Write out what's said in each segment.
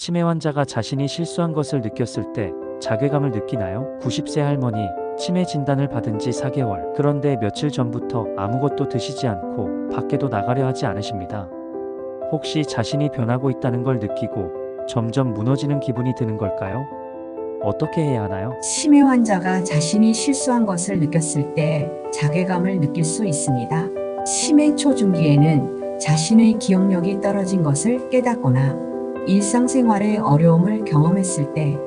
치매 환자가 자신이 실수한 것을 느꼈을 때 자괴감을 느끼나요? 90세 할머니, 치매 진단을 받은 지 4개월. 그런데 며칠 전부터 아무것도 드시지 않고 밖에도 나가려 하지 않으십니다. 혹시 자신이 변하고 있다는 걸 느끼고 점점 무너지는 기분이 드는 걸까요? 어떻게 해야 하나요? 치매 환자가 자신이 실수한 것을 느꼈을 때 자괴감을 느낄 수 있습니다. 치매 초중기에는 자신의 기억력이 떨어진 것을 깨닫거나 일상생활의 어려움을 경험했을 때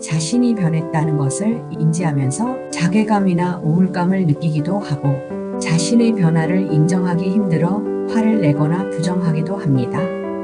자신이 변했다는 것을 인지하면서 자괴감이나 우울감을 느끼기도 하고 자신의 변화를 인정하기 힘들어 화를 내거나 부정하기도 합니다.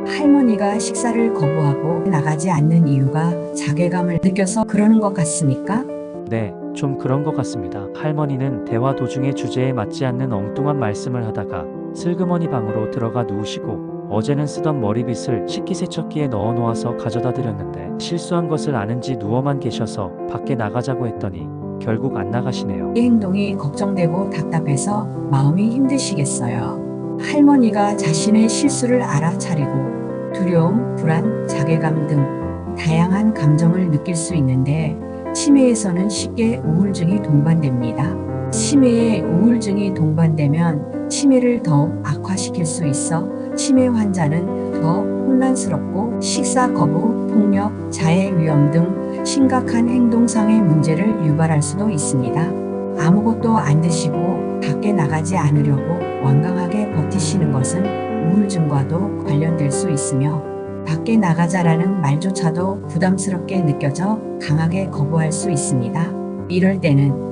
할머니가 식사를 거부하고 나가지 않는 이유가 자괴감을 느껴서 그러는 것 같습니까? 네, 좀 그런 것 같습니다. 할머니는 대화 도중에 주제에 맞지 않는 엉뚱한 말씀을 하다가 슬그머니 방으로 들어가 누우시고 어제는 쓰던 머리빗을 식기세척기에 넣어 놓아서 가져다 드렸는데 실수한 것을 아는지 누워만 계셔서 밖에 나가자고 했더니 결국 안 나가시네요. 이 행동이 걱정되고 답답해서 마음이 힘드시겠어요. 할머니가 자신의 실수를 알아차리고 두려움, 불안, 자괴감 등 다양한 감정을 느낄 수 있는데 치매에서는 쉽게 우울증이 동반됩니다. 치매에 우울증이 동반되면 치매를 더욱 악화시킬 수 있어 치매 환자는 더 혼란스럽고 식사 거부, 폭력, 자해 위험 등 심각한 행동상의 문제를 유발할 수도 있습니다. 아무것도 안 드시고 밖에 나가지 않으려고 완강하게 버티시는 것은 우울증과도 관련될 수 있으며 밖에 나가자라는 말조차도 부담스럽게 느껴져 강하게 거부할 수 있습니다. 이럴 때는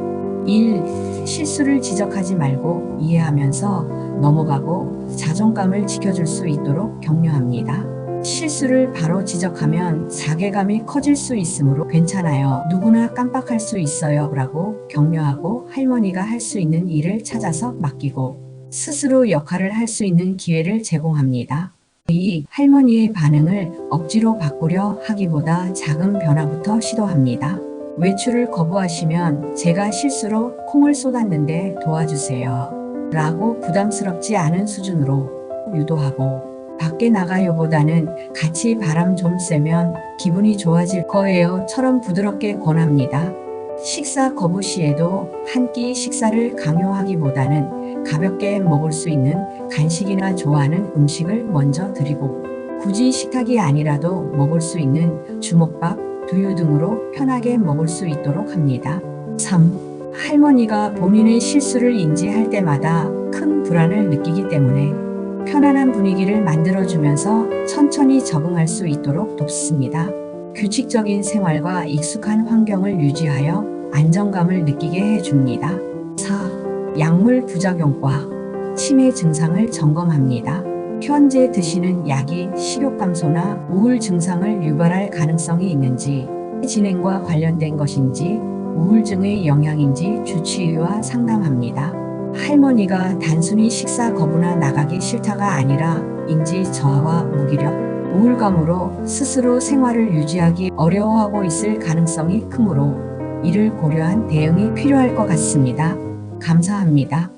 1. 실수를 지적하지 말고 이해하면서 넘어가고 자존감을 지켜줄 수 있도록 격려합니다. 실수를 바로 지적하면 자괴감이 커질 수 있으므로 괜찮아요. 누구나 깜빡할 수 있어요. 라고 격려하고 할머니가 할 수 있는 일을 찾아서 맡기고 스스로 역할을 할 수 있는 기회를 제공합니다. 2. 할머니의 반응을 억지로 바꾸려 하기보다 작은 변화부터 시도합니다. 외출을 거부하시면 제가 실수로 콩을 쏟았는데 도와주세요. 라고 부담스럽지 않은 수준으로 유도하고 밖에 나가요보다는 같이 바람 좀 쐬면 기분이 좋아질 거예요. 처럼 부드럽게 권합니다. 식사 거부 시에도 한 끼 식사를 강요하기보다는 가볍게 먹을 수 있는 간식이나 좋아하는 음식을 먼저 드리고 굳이 식탁이 아니라도 먹을 수 있는 주먹밥, 두유 등으로 편하게 먹을 수 있도록 합니다. 3. 할머니가 본인의 실수를 인지할 때마다 큰 불안을 느끼기 때문에 편안한 분위기를 만들어주면서 천천히 적응할 수 있도록 돕습니다. 규칙적인 생활과 익숙한 환경을 유지하여 안정감을 느끼게 해줍니다. 4. 약물 부작용과 치매 증상을 점검합니다. 현재 드시는 약이 식욕 감소나 우울 증상을 유발할 가능성이 있는지, 진행과 관련된 것인지, 우울증의 영향인지 주치의와 상담합니다. 할머니가 단순히 식사 거부나 나가기 싫다가 아니라 인지 저하와 무기력, 우울감으로 스스로 생활을 유지하기 어려워하고 있을 가능성이 크므로 이를 고려한 대응이 필요할 것 같습니다. 감사합니다.